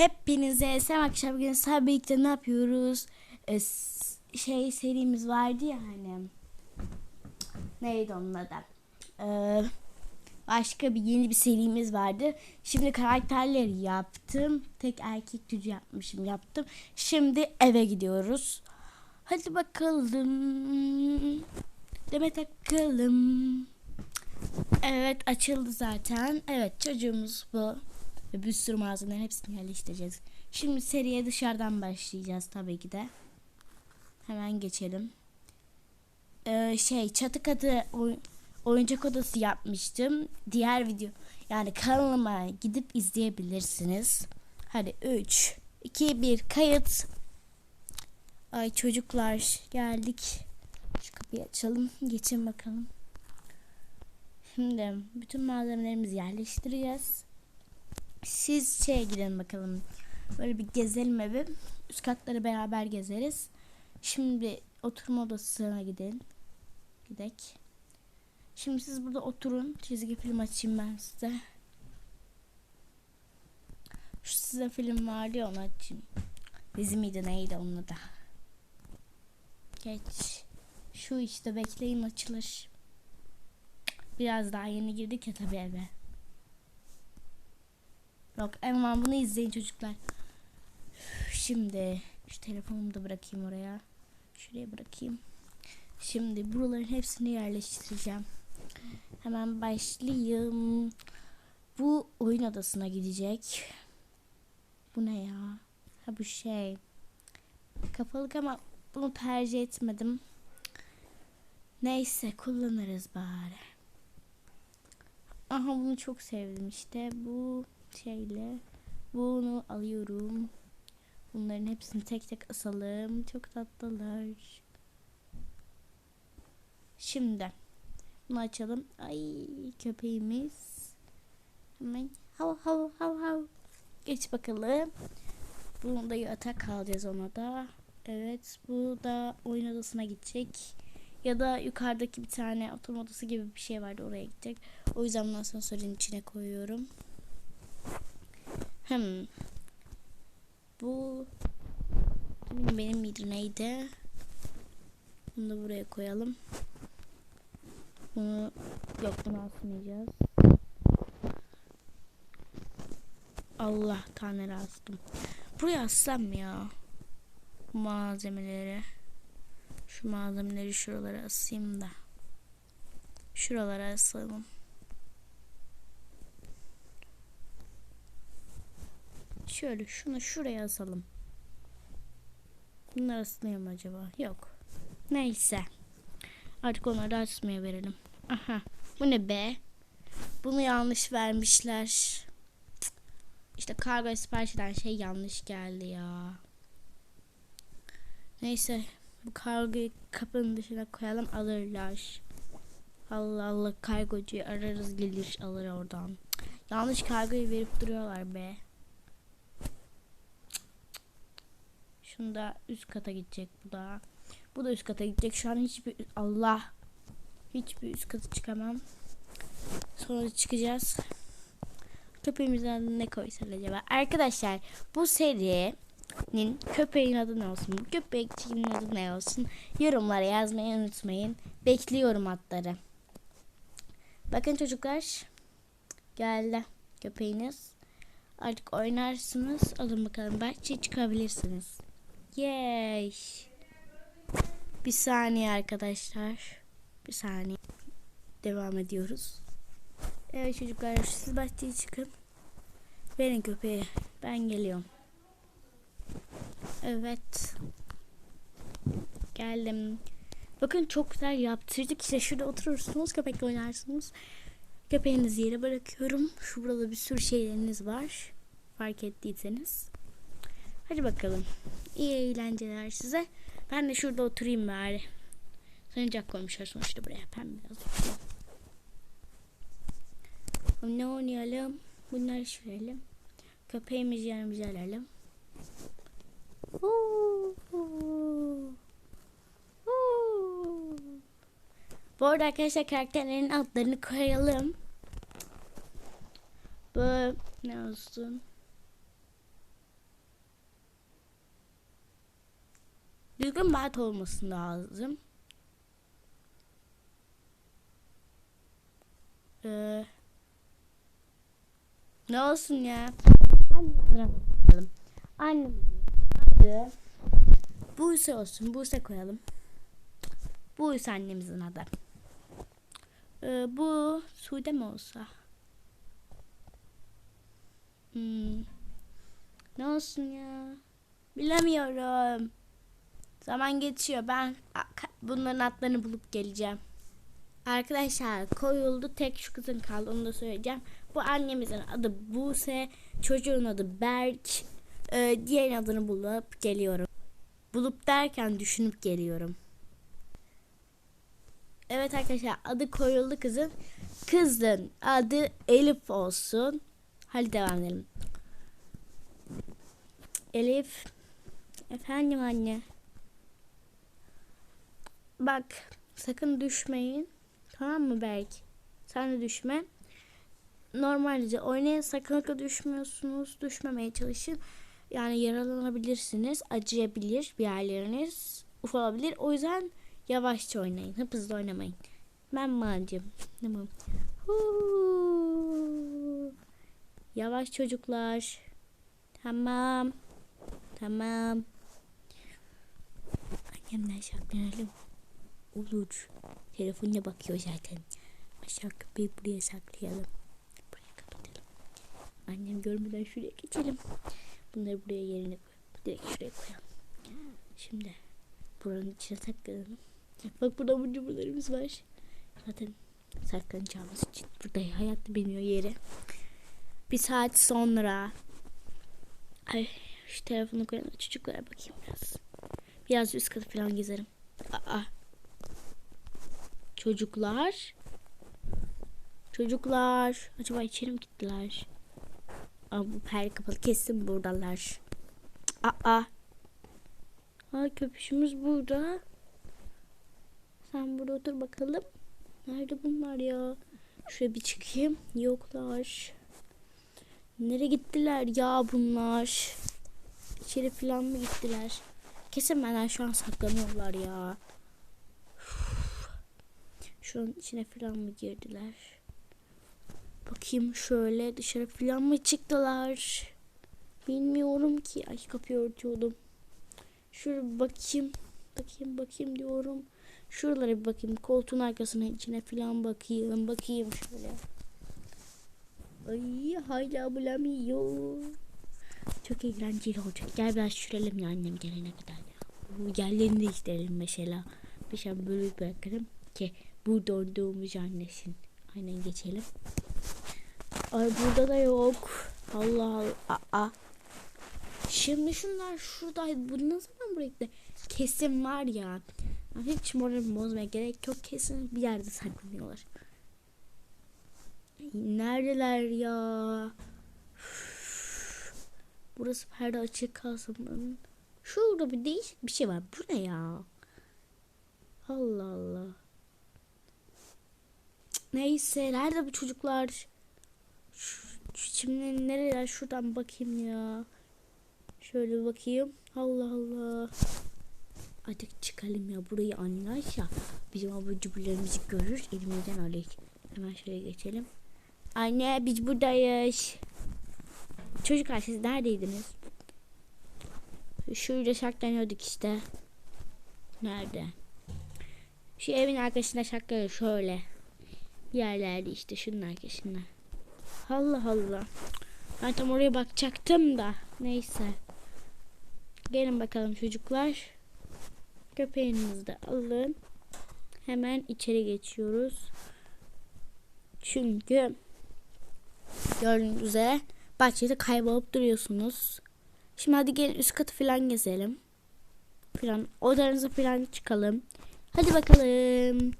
Hepinize selam akşam bugün sabah birlikte ne yapıyoruz? Ee, şey serimiz vardı ya hani. Neydi onun adı? Ee, başka bir yeni bir serimiz vardı. Şimdi karakterleri yaptım. Tek erkek gücü yapmışım yaptım. Şimdi eve gidiyoruz. Hadi bakalım. Deme takalım. Evet açıldı zaten. Evet çocuğumuz bu. Ve bir sürü malzemelerin hepsini yerleştireceğiz. Şimdi seriye dışarıdan başlayacağız tabii ki de. Hemen geçelim. Ee, şey çatı katı oy- oyuncak odası yapmıştım. Diğer video yani kanalıma gidip izleyebilirsiniz. Hadi 3 2 1 kayıt. Ay çocuklar geldik. Şu kapıyı açalım. Geçin bakalım. Şimdi bütün malzemelerimizi yerleştireceğiz. Siz şeye gidelim bakalım. Böyle bir gezelim evi. Üst katları beraber gezeriz. Şimdi oturma odasına gidelim. Gidek. Şimdi siz burada oturun. Çizgi film açayım ben size. Şu size film vardı ya onu açayım. Dizi miydi neydi onun adı? Geç. Şu işte bekleyin açılır. Biraz daha yeni girdik ya tabii eve. Yok hemen bunu izleyin çocuklar. Şimdi şu telefonumu da bırakayım oraya. Şuraya bırakayım. Şimdi buraların hepsini yerleştireceğim. Hemen başlayayım. Bu oyun odasına gidecek. Bu ne ya? Ha bu şey. Kapalık ama bunu tercih etmedim. Neyse kullanırız bari. Aha bunu çok sevdim işte. Bu şeyle bunu alıyorum. Bunların hepsini tek tek asalım. Çok tatlılar. Şimdi bunu açalım. Ay köpeğimiz. Hemen hav hav hav hav. Geç bakalım. Bunu da yatak alacağız ona da. Evet bu da oyun odasına gidecek. Ya da yukarıdaki bir tane oturma odası gibi bir şey vardı oraya gidecek. O yüzden bundan sonra sorunun içine koyuyorum. Hmm. Bu benim, miydi neydi? Bunu da buraya koyalım. Bunu yok bunu asmayacağız. Allah tane astım. Buraya assam ya? Malzemeleri. Şu malzemeleri şuralara asayım da. Şuralara asalım. Şöyle şunu şuraya asalım. Bunlar asılıyor mu acaba? Yok. Neyse. Artık onları asmaya verelim. Aha. Bu ne be? Bunu yanlış vermişler. İşte kargo sipariş eden şey yanlış geldi ya. Neyse. Bu kargoyu kapının dışına koyalım alırlar. Allah Allah kargocuyu ararız gelir alır oradan. Yanlış kargoyu verip duruyorlar be. Şunu da üst kata gidecek bu da. Bu da üst kata gidecek. Şu an hiçbir Allah hiçbir üst kata çıkamam. Sonra çıkacağız. Köpeğimizden ne koysak acaba? Arkadaşlar bu serinin köpeğin adı ne olsun? Köpekçinin adı ne olsun? Yorumlara yazmayı unutmayın. Bekliyorum adları. Bakın çocuklar. Geldi köpeğiniz. Artık oynarsınız. Alın bakalım bahçeye çıkabilirsiniz. Yay. Bir saniye arkadaşlar. Bir saniye. Devam ediyoruz. Evet çocuklar siz bahçeye çıkın. Verin köpeği. Ben geliyorum. Evet. Geldim. Bakın çok güzel yaptırdık. İşte şurada oturursunuz. Köpekle oynarsınız. Köpeğinizi yere bırakıyorum. Şurada bir sürü şeyleriniz var. Fark ettiyseniz. Hadi bakalım. İyi eğlenceler size. Ben de şurada oturayım bari. Sancak koymuşlar sonuçta buraya. Ben biraz oturayım. Ne oynayalım? Bunları sürelim. Köpeğimizi yanımıza alalım. Huu, huu, huu. Bu arada arkadaşlar karakterlerin adlarını koyalım. Bu ne olsun? Düzgün bat olması lazım. Ee, ne olsun ya? Annemizin adını koyalım. Annemizin adı Buse olsun. Buse koyalım. Buse annemizin adı. Ee, bu Sude mi olsa? Hmm. Ne olsun ya? Bilemiyorum. Zaman geçiyor. Ben bunların adlarını bulup geleceğim. Arkadaşlar koyuldu. Tek şu kızın kaldı. Onu da söyleyeceğim. Bu annemizin adı Buse. Çocuğun adı Berk. Ee, diğer adını bulup geliyorum. Bulup derken düşünüp geliyorum. Evet arkadaşlar adı koyuldu kızın. Kızın adı Elif olsun. Hadi devam edelim. Elif. Efendim anne. Bak sakın düşmeyin. Tamam mı Berk? Sen de düşme. Normalce oynayın sakın ha düşmüyorsunuz. Düşmemeye çalışın. Yani yaralanabilirsiniz. Acıyabilir bir yerleriniz. Ufalabilir. O yüzden yavaşça oynayın. Hep hızlı oynamayın. Ben mancım. Tamam. Huu. Yavaş çocuklar. Tamam. Tamam. Annemden saklanalım. Olur. Telefonuna bakıyor zaten. Aşağı kapıyı buraya saklayalım. Buraya kapatalım. Annem görmeden şuraya geçelim. Bunları buraya yerine koy. Direkt şuraya koyalım. Şimdi buranın içine saklanalım. Bak burada abur cuburlarımız var. Zaten saklanacağımız için burada hayatta bilmiyor yeri. Bir saat sonra Ay şu telefonu koyalım. Çocuklara bakayım biraz. Biraz üst katı falan gezerim. Aa. Çocuklar. Çocuklar. Acaba içeri mi gittiler? Aa, bu perde kapalı. Kesin buradalar. Aa. Aa köpüşümüz burada. Sen burada otur bakalım. Nerede bunlar ya? Şuraya bir çıkayım. Yoklar. Nereye gittiler ya bunlar? İçeri falan mı gittiler? Kesin benden şu an saklanıyorlar ya. Şu an içine falan mı girdiler? Bakayım şöyle dışarı falan mı çıktılar? Bilmiyorum ki. Ay kapıyı örtüyordum. Şöyle bakayım. Bakayım bakayım diyorum. Şuralara bir bakayım. Koltuğun arkasına içine falan bakayım. Bakayım şöyle. Ay hala bulamıyor. Çok eğlenceli olacak. Gel biraz sürelim ya annem gelene kadar. Yerlerini değiştirelim mesela. Bir şey böyle bırakalım ki bu donduğumuz annesin. Aynen geçelim. Ay burada da yok. Allah Allah. Aa. Şimdi şunlar şuradaydı. Bu ne zaman buraya gitti? Kesin var ya. Hiç moralimi bozmaya gerek yok. Kesin bir yerde saklanıyorlar. Neredeler ya? Burası perde açık kalsın. Şurada bir değişik bir şey var. Bu ne ya? Allah Allah. Neyse. Nerede bu çocuklar? Şu, şimdi nereler? Şuradan bakayım ya. Şöyle bakayım. Allah Allah. Artık çıkalım ya. Burayı anlarsa bizim abur cuburlarımızı görür. Elimizden alır. Hemen şöyle geçelim. Anne biz buradayız. Çocuklar siz neredeydiniz? Şurada saklanıyorduk işte. Nerede? Şu evin arkasında saklanıyor şöyle. Yerlerde işte şunun arkasında. Allah Allah. Ben tam oraya bakacaktım da. Neyse. Gelin bakalım çocuklar. Köpeğinizi de alın. Hemen içeri geçiyoruz. Çünkü gördüğünüz üzere bahçede kaybolup duruyorsunuz. Şimdi hadi gelin üst katı falan gezelim. Falan odanıza falan çıkalım. Hadi bakalım.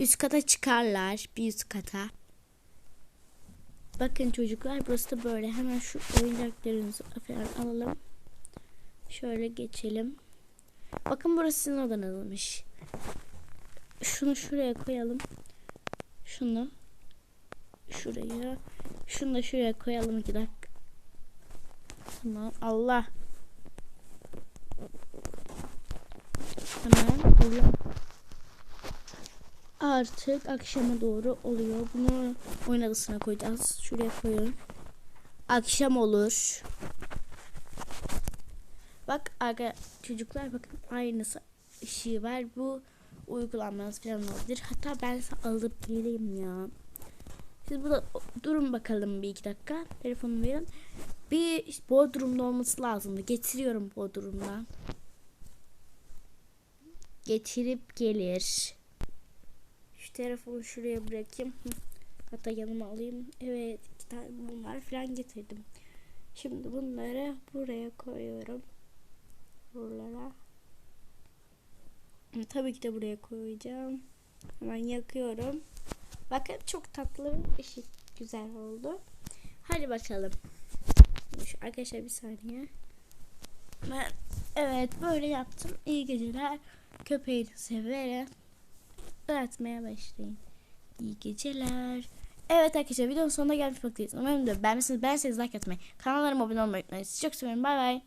Üst kata çıkarlar. Bir üst kata. Bakın çocuklar burası da böyle. Hemen şu oyuncaklarınızı falan alalım. Şöyle geçelim. Bakın burası sizin odanızmış. Şunu şuraya koyalım. Şunu şuraya. Şunu da şuraya koyalım iki dakika. Tamam. Allah. Hemen Allah. Artık akşama doğru oluyor. Bunu oyun adasına koyacağız. Şuraya koyun. Akşam olur. Bak aga çocuklar bakın aynısı ışığı var. Bu uygulanmanız falan olabilir. Hatta ben size alıp geleyim ya. Siz burada durun bakalım bir iki dakika. Telefonumu verin. Bir Bodrum'da olması lazımdı. Getiriyorum Bodrum'dan. Getirip gelir. Telefonu şuraya bırakayım. Hatta yanıma alayım. Evet iki tane bunlar falan getirdim. Şimdi bunları buraya koyuyorum. Buralara. Tabii ki de buraya koyacağım. Hemen yakıyorum. Bakın çok tatlı bir ışık güzel oldu. Hadi bakalım. Şu arkadaşlar bir saniye. Ben evet böyle yaptım. İyi geceler. Köpeği severek öğretmeye başlayın. İyi geceler. Evet arkadaşlar videonun sonuna gelmiş bakıyoruz. Umarım da beğenmişsiniz. Beğenseniz like atmayı. Kanallarıma abone olmayı unutmayın. Sizi çok seviyorum. Bay bay.